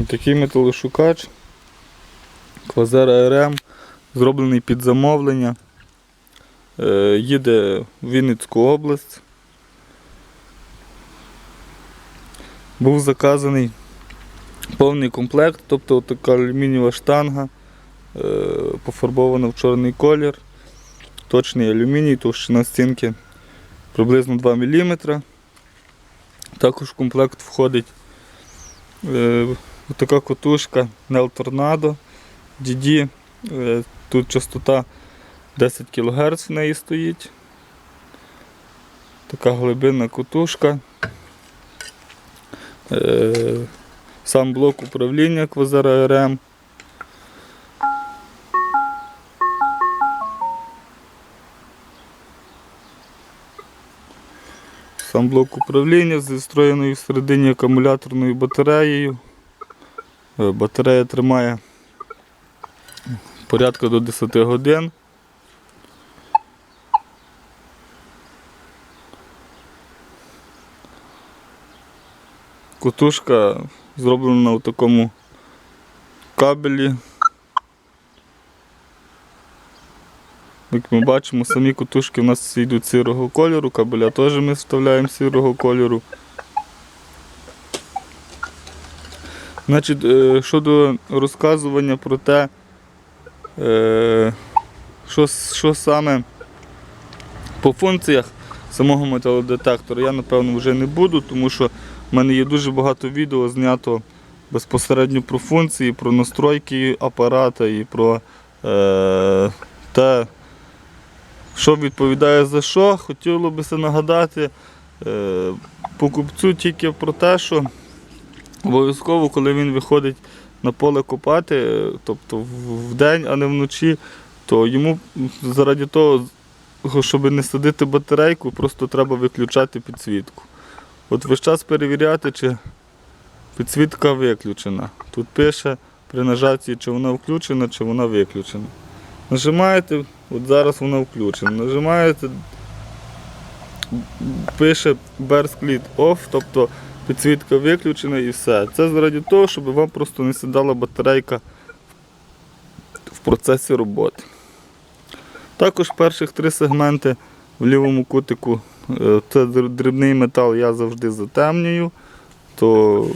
І такий металошукач. Квазера РМ, зроблений під замовлення. Е, їде в Вінницьку область. Був заказаний повний комплект, тобто така алюмінієва штанга, е, пофарбована в чорний колір, точний алюміній, товщина стінки приблизно 2 мм. Також в комплект входить е, така котушка Nel Tornado DD. Е, тут частота 10 кГц в неї стоїть. Така глибинна котушка. Е, сам блок управління Квазара РМ. Сам блок управління з встроєною всередині акумуляторною батареєю. Е, Батарея тримає порядка до 10 годин. Котушка зроблена у такому кабелі. Як ми бачимо, самі котушки у нас йдуть сірого кольору, кабеля теж ми вставляємо сірого кольору. Значить, е, щодо розказування про те, е, що, що саме по функціях самого металодетектора, я напевно вже не буду, тому що в мене є дуже багато відео знято безпосередньо про функції, про настройки апарата і про е, те, що відповідає за що. Хотіло би нагадати е, покупцю тільки про те, що обов'язково, коли він виходить на поле копати, е, тобто в- день, а не вночі, то йому заради того, щоб не садити батарейку, просто треба виключати підсвітку. От весь час перевіряти, чи підсвітка виключена. Тут пише при нажатті, чи вона включена, чи вона виключена. Нажимаєте, от зараз вона включена. Нажимаєте, пише Lead Off, тобто підсвітка виключена і все. Це заради того, щоб вам просто не сідала батарейка в процесі роботи. Також перших три сегменти в лівому кутику е, це дрібний метал я завжди затемнюю, то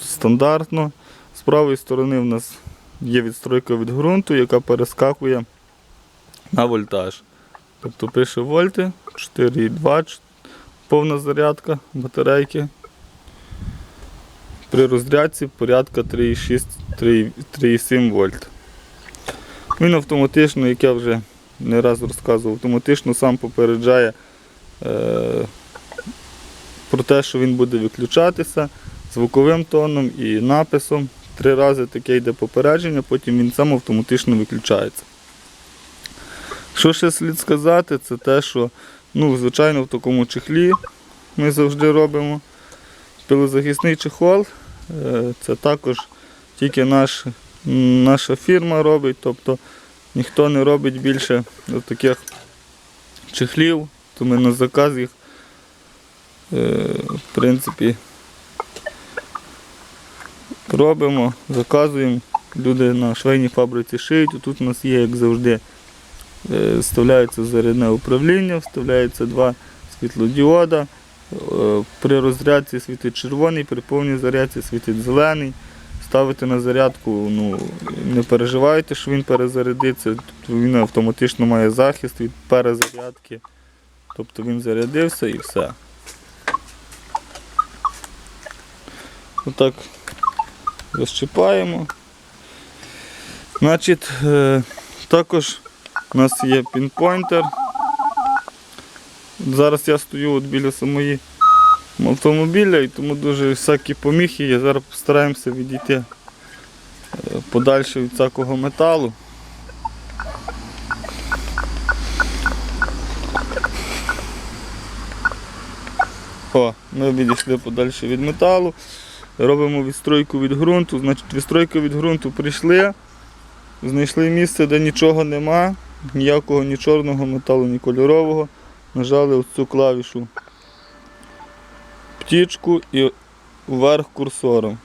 стандартно. З правої сторони в нас є відстройка від ґрунту, яка перескакує на вольтаж. Тобто пише вольти 4,2 повна зарядка батарейки. При розрядці порядка 3,6-3,7 вольт. Він автоматично, як я вже не раз розказував, автоматично сам попереджає е, про те, що він буде виключатися звуковим тоном і написом. Три рази таке йде попередження, потім він сам автоматично виключається. Що ще слід сказати, це те, що ну, звичайно в такому чехлі ми завжди робимо пилозахисний чехол. Е, Це також тільки наш, наша фірма робить, тобто ніхто не робить більше таких чехлів, то ми на заказ їх е, в принципі робимо, заказуємо. Люди на швейній фабриці шиють. Тут у нас є, як завжди, е, вставляється зарядне управління, вставляється два світлодіода. Е, При розрядці світить червоний, при повній зарядці світить зелений. Ставити на зарядку, ну, не переживайте, що він перезарядиться, тобто він автоматично має захист від перезарядки. Тобто він зарядився і все. Отак розчіпаємо. Значить, е, також у нас є пінпойнтер. Зараз я стою от біля самої автомобіля і тому дуже всякі поміхи є. Зараз постараємося відійти е, подальше від всякого металу. О, ми відійшли подальше від металу. Робимо відстройку від ґрунту. Значить, відстройка від ґрунту прийшли, знайшли місце, де нічого нема, ніякого ні чорного металу, ні кольорового. Нажали ось цю клавішу птічку і вверх курсором.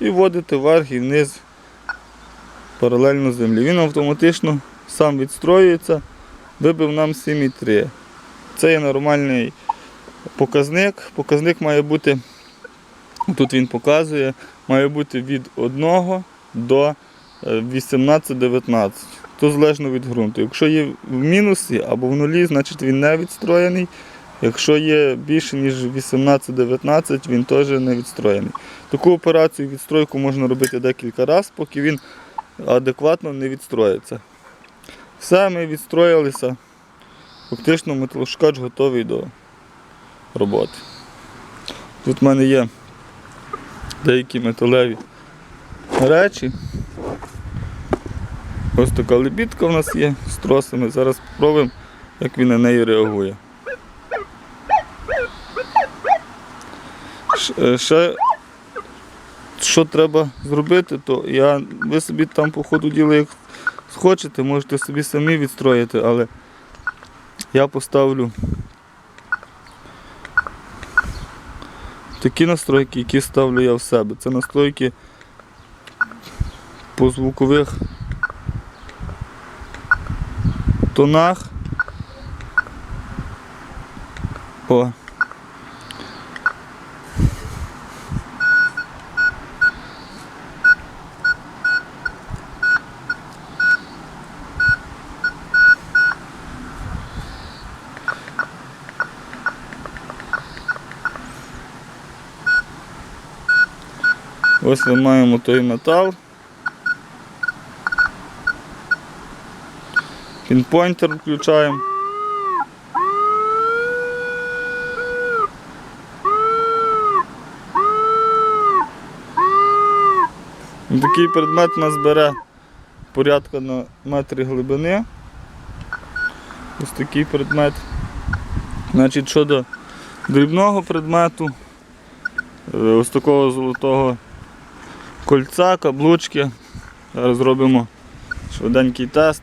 і вводите вверх і вниз паралельно землі. Він автоматично сам відстроюється, вибив нам 7,3. Це є нормальний показник. Показник має бути, тут він показує, має бути від 1 до е, 18-19. То залежно від ґрунту. Якщо є в мінусі або в нулі, значить він не відстроєний. Якщо є більше, ніж 18-19, він теж не відстроєний. Таку операцію відстройку можна робити декілька разів, поки він адекватно не відстроїться. Все, ми відстроїлися. Фактично металошукач готовий до роботи. Тут в мене є деякі металеві речі. Ось така лебідка в нас є з тросами. Зараз спробуємо, як він на неї реагує. Е, Ще що треба зробити, то я, ви собі там по ходу діла, як схочете, можете собі самі відстроїти, але я поставлю такі настройки, які ставлю я в себе. Це настройки по звукових тонах. О. Ось ми маємо той метал. Пінпойнтер включаємо. Такий предмет нас бере порядка на метрі глибини. Ось такий предмет. Значить, щодо дрібного предмету, е, ось такого золотого кольця, каблучки. Зараз зробимо швиденький тест.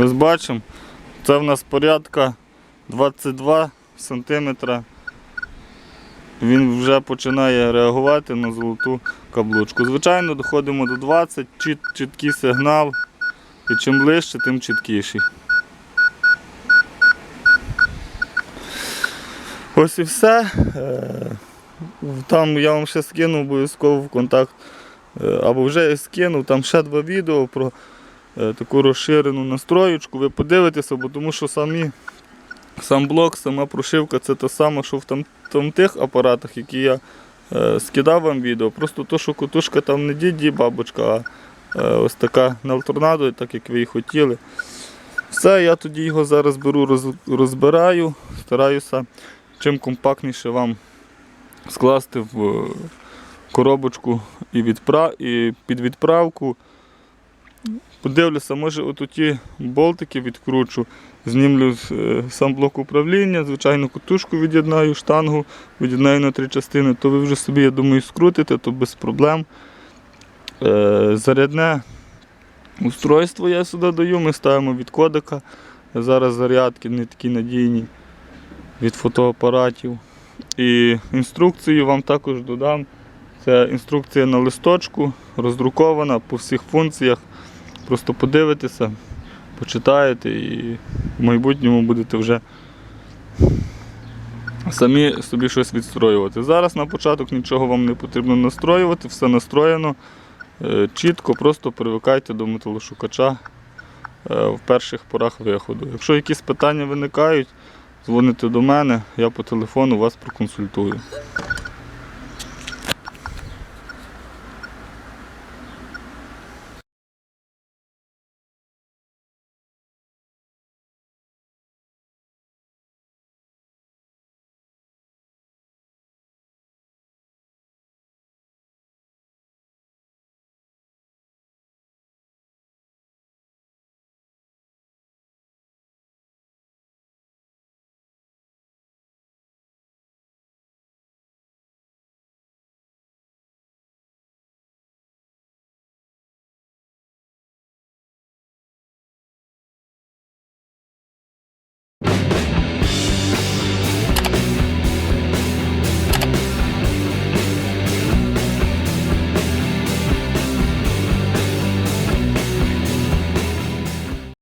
Ось бачимо, це в нас порядка 22 см. Він вже починає реагувати на золоту каблучку. Звичайно, доходимо до 20, чіт, чіткий сигнал. І чим ближче, тим чіткіший. Ось і все. Е, Там я вам ще скину обов'язково в контакт. е, Або вже скинув, там ще два відео про таку розширену настроєчку. Ви подивитеся, бо тому що самі, сам блок, сама прошивка це те саме, що в там, там тих апаратах, які я е, скидав вам відео. Просто то, що котушка там не діді бабочка, а е, ось така на торнадо, так як ви і хотіли. Все, я тоді його зараз беру, роз, розбираю, стараюся чим компактніше вам скласти в е, коробочку і, відпра... і під відправку. Подивлюся, може отуті болтики відкручу, знімлю е, сам блок управління, звичайно, кутушку від'єднаю, штангу від'єднаю на три частини, то ви вже собі, я думаю, скрутите, то без проблем. Е, Зарядне устройство я сюди даю, ми ставимо від кодека. Зараз зарядки не такі надійні від фотоапаратів. І інструкцію вам також додам. Це інструкція на листочку, роздрукована по всіх функціях. Просто подивитеся, почитаєте і в майбутньому будете вже самі собі щось відстроювати. Зараз на початок нічого вам не потрібно настроювати, все настроєно. Е, Чітко, просто привикайте до металошукача е, в перших порах виходу. Якщо якісь питання виникають, дзвоните до мене, я по телефону вас проконсультую.